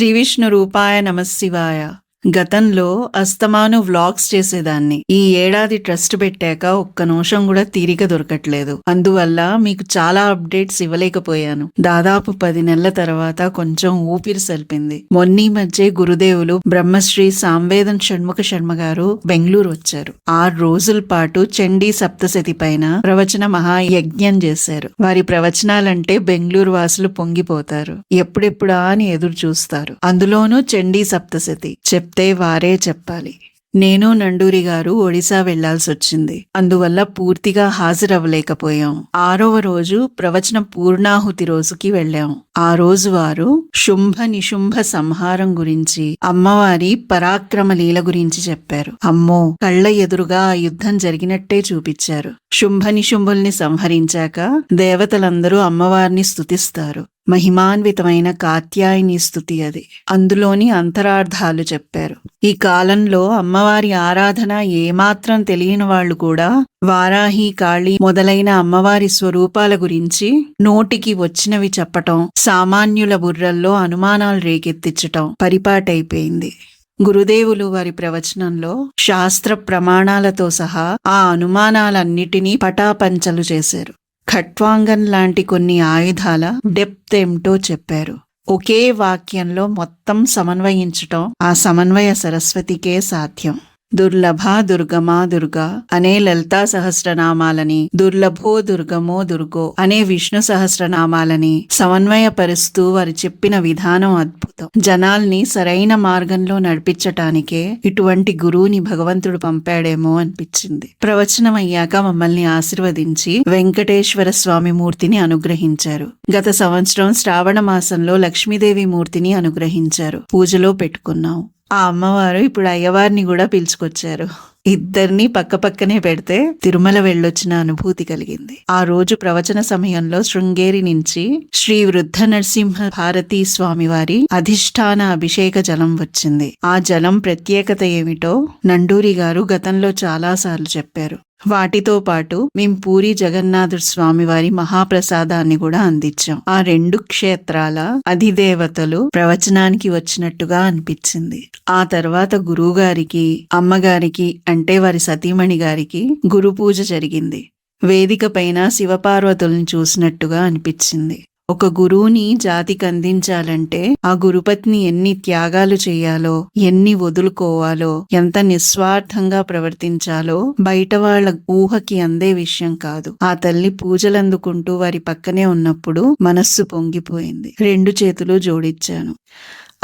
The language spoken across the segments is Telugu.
శ్రీ విష్ణు రూపాయ నమశివాయ గతంలో అస్తమాను వ్లాగ్స్ చేసేదాన్ని. ఈ ఏడాది ట్రస్ట్ పెట్టాక ఒక్క నిమిషం కూడా తీరిక దొరకట్లేదు. అందువల్ల మీకు చాలా అప్డేట్స్ ఇవ్వలేకపోయాను. దాదాపు పది నెలల తర్వాత కొంచెం ఊపిరి సల్పింది మొన్నీ మధ్య గురుదేవులు బ్రహ్మశ్రీ సాంవేదన్ షణ్ముఖ శర్మ గారు బెంగళూరు వచ్చారు. ఆరు రోజుల పాటు చండీ సప్తశతి పైన ప్రవచన మహాయజ్ఞం చేశారు. వారి ప్రవచనాలంటే బెంగళూరు వాసులు పొంగిపోతారు. ఎప్పుడెప్పుడా అని ఎదురు చూస్తారు అందులోనూ చండీ సప్తశతి. చెప్తే వారే చెప్పాలి. నేను నండూరి గారు ఒడిశా వెళ్ళాల్సి వచ్చింది అందువల్ల పూర్తిగా హాజరవ్వలేకపోయాం. ఆరవ రోజు ప్రవచన పూర్ణాహుతి రోజుకి వెళ్ళాం. ఆ రోజు వారు శుంభ నిశుంభ సంహారం గురించి అమ్మవారి పరాక్రమ లీల గురించి చెప్పారు. అమ్మో! కళ్ళ ఎదురుగా ఆ యుద్ధం జరిగినట్టే చూపించారు. శుంభ నిశుంభుల్ని సంహరించాక దేవతలందరూ అమ్మవారిని స్తుతిస్తారు. మహిమాన్వితమైన కాత్యాయని స్థుతి అది. అందులోని అంతరార్థాలు చెప్పారు. ఈ కాలంలో అమ్మవారి ఆరాధన ఏమాత్రం తెలియని వాళ్ళు కూడా వారాహి కాళీ మొదలైన అమ్మవారి స్వరూపాల గురించి నోటికి వచ్చినవి చెప్పటం సామాన్యుల బుర్రల్లో అనుమానాలు రేకెత్తించటం పరిపాటైపోయింది. గురుదేవులు వారి ప్రవచనంలో శాస్త్ర ప్రమాణాలతో సహా ఆ అనుమానాలన్నిటినీ పటాపంచలు చేశారు. ఖట్వాంగన్ లాంటి కొన్ని ఆయుధాల డెప్త్ ఏమిటో చెప్పారు. ఒకే వాక్యంలో మొత్తం సమన్వయించటం ఆ సమన్వయ సరస్వతికే సాధ్యం. దుర్లభా దుర్గమా దుర్గా అనే లలితా సహస్రనామాలని దుర్లభో దుర్గమో దుర్గో అనే విష్ణు సహస్రనామాలని సమన్వయపరుస్తూ వారు చెప్పిన విధానం అద్భుతం. జనాల్ని సరైన మార్గంలో నడిపించటానికే ఇటువంటి గురువుని భగవంతుడు పంపాడేమో అనిపించింది. ప్రవచనం అయ్యాక మమ్మల్ని ఆశీర్వదించి వెంకటేశ్వర స్వామి మూర్తిని అనుగ్రహించారు. గత సంవత్సరం శ్రావణ మాసంలో లక్ష్మీదేవి మూర్తిని అనుగ్రహించారు. పూజలో పెట్టుకున్నాం. ఆ అమ్మవారు ఇప్పుడు అయ్యవారిని కూడా పిలుచుకొచ్చారు. ఇద్దరిని పక్క పక్కనే పెడితే తిరుమల వెళ్ళొచ్చిన అనుభూతి కలిగింది. ఆ రోజు ప్రవచన సమయంలో శృంగేరి నుంచి శ్రీ వృద్ధ నరసింహ భారతీ స్వామి వారి అధిష్టాన అభిషేక జలం వచ్చింది. ఆ జలం ప్రత్యేకత ఏమిటో నండూరి గారు గతంలో చాలాసార్లు చెప్పారు. వాటితో పాటు మేం పూరి జగన్నాథుడు స్వామి వారి మహాప్రసాదాన్ని కూడా అందించాం. ఆ రెండు క్షేత్రాల అధిదేవతలు ప్రవచనానికి వచ్చినట్టుగా అనిపించింది. ఆ తర్వాత గురువు గారికి అమ్మగారికి అంటే వారి సతీమణి గారికి గురు పూజ జరిగింది. వేదిక పైన శివపార్వతుల్ని చూసినట్టుగా అనిపించింది. ఒక గురువుని జాతికి అందించాలంటే ఆ గురుపత్ని ఎన్ని త్యాగాలు చేయాలో ఎన్ని వదులుకోవాలో ఎంత నిస్వార్థంగా ప్రవర్తించాలో బయట వాళ్ళ ఊహకి అందే విషయం కాదు. ఆ తల్లి పూజలందుకుంటూ వారి పక్కనే ఉన్నప్పుడు మనస్సు పొంగిపోయింది. రెండు చేతులు జోడించాను.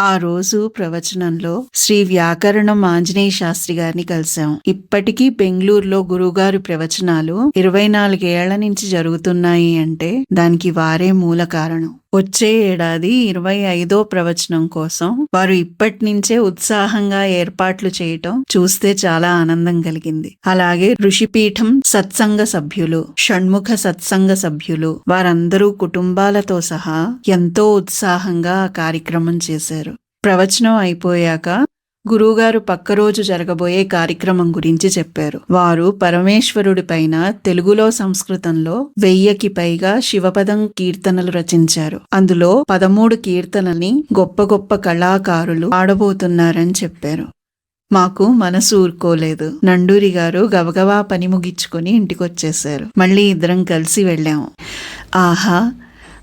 ఆ రోజు ప్రవచనంలో శ్రీ వ్యాకరణం ఆంజనేయ శాస్త్రి గారిని కలిశాం. ఇప్పటికీ బెంగళూరులో గురువుగారి ప్రవచనాలు ఇరవై నాలుగేళ్ళ నుంచి జరుగుతున్నాయి అంటే దానికి వారే మూల కారణం. వచ్చే ఏడాది ఇరవై ఐదో ప్రవచనం కోసం వారు ఇప్పటి నుంచే ఉత్సాహంగా ఏర్పాట్లు చేయటం చూస్తే చాలా ఆనందం కలిగింది. అలాగే ఋషిపీఠం సత్సంగ సభ్యులు షణ్ముఖ సత్సంగ సభ్యులు వారందరూ కుటుంబాలతో సహా ఎంతో ఉత్సాహంగా ఆ కార్యక్రమం చేశారు. ప్రవచనం అయిపోయాక గురువుగారు పక్క రోజు జరగబోయే కార్యక్రమం గురించి చెప్పారు. వారు పరమేశ్వరుడి పైన తెలుగులో సంస్కృతంలో వెయ్యకి పైగా శివపదం కీర్తనలు రచించారు. అందులో పదమూడు కీర్తనల్ని గొప్ప గొప్ప కళాకారులు ఆడబోతున్నారని చెప్పారు. మాకు మనసు ఊరుకోలేదు. నండూరి గారు గబగబా పని ముగించుకుని ఇంటికొచ్చేశారు. మళ్ళీ ఇద్దరం కలిసి వెళ్ళాము ఆహా!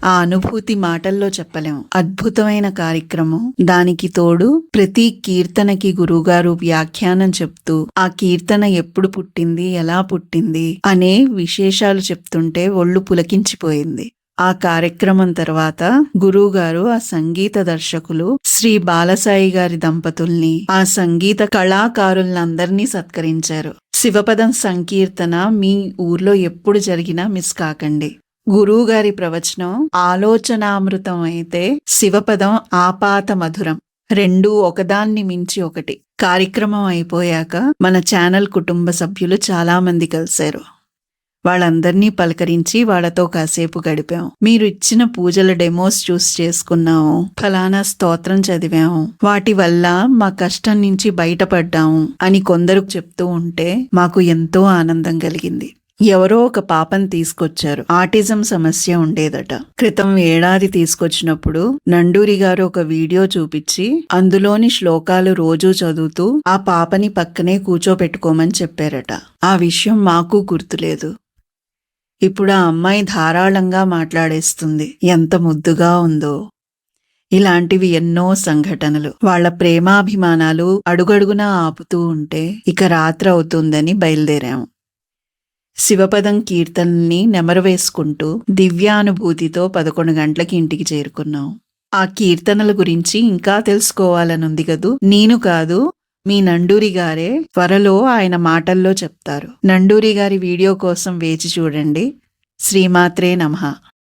ఆ అనుభూతి మాటల్లో చెప్పలేం అద్భుతమైన కార్యక్రమం. దానికి తోడు ప్రతి కీర్తనకి గురువుగారు వ్యాఖ్యానం చెప్తూ ఆ కీర్తన ఎప్పుడు పుట్టింది ఎలా పుట్టింది అనే విశేషాలు చెప్తుంటే ఒళ్ళు పులకించిపోయింది. ఆ కార్యక్రమం తర్వాత గురువుగారు ఆ సంగీత దర్శకులు శ్రీ బాలసాయి గారి దంపతుల్ని ఆ సంగీత కళాకారులందరినీ సత్కరించారు. శివపదం సంకీర్తన మీ ఊర్లో ఎప్పుడు జరిగినా మిస్ కాకండి. గురువుగారి ప్రవచనం ఆలోచనామృతం అయితే శివపదం ఆపాత మధురం రెండు ఒకదాన్ని మించి ఒకటి. కార్యక్రమం అయిపోయాక మన ఛానల్ కుటుంబ సభ్యులు చాలామంది కలిశారు. వాళ్ళందర్నీ పలకరించి వాళ్ళతో కాసేపు గడిపాం. మీరు ఇచ్చిన పూజల డెమోస్ చూస్ చేసుకున్నాము ఫలానా స్తోత్రం చదివాము వాటి వల్ల మా కష్టం నుంచి బయటపడ్డాము అని కొందరు చెప్తూ ఉంటే మాకు ఎంతో ఆనందం కలిగింది. ఎవరో ఒక పాపని తీసుకొచ్చారు. ఆటిజం సమస్య ఉండేదట. క్రితం ఏడాది తీసుకొచ్చినప్పుడు నండూరి గారు ఒక వీడియో చూపించి అందులోని శ్లోకాలు రోజూ చదువుతూ ఆ పాపని పక్కనే కూర్చోపెట్టుకోమని చెప్పారట. ఆ విషయం మాకు గుర్తులేదు. ఇప్పుడు ఆ అమ్మాయి ధారాళంగా మాట్లాడేస్తుంది. ఎంత ముద్దుగా ఉందో. ఇలాంటివి ఎన్నో సంఘటనలు. వాళ్ళ ప్రేమాభిమానాలు అడుగడుగునా ఆపుతూ ఉంటే ఇక రాత్రి అవుతుందని బయలుదేరాము. శివపదం కీర్తనల్ని నెమరు వేసుకుంటూ దివ్యానుభూతితో పదకొండు గంటలకి ఇంటికి చేరుకున్నాం. ఆ కీర్తనల గురించి ఇంకా తెలుసుకోవాలనుంది కదూ? నేను కాదు మీ నండూరి గారే త్వరలో ఆయన మాటల్లో చెప్తారు. నండూరి గారి వీడియో కోసం వేచి చూడండి. శ్రీమాత్రే నమః.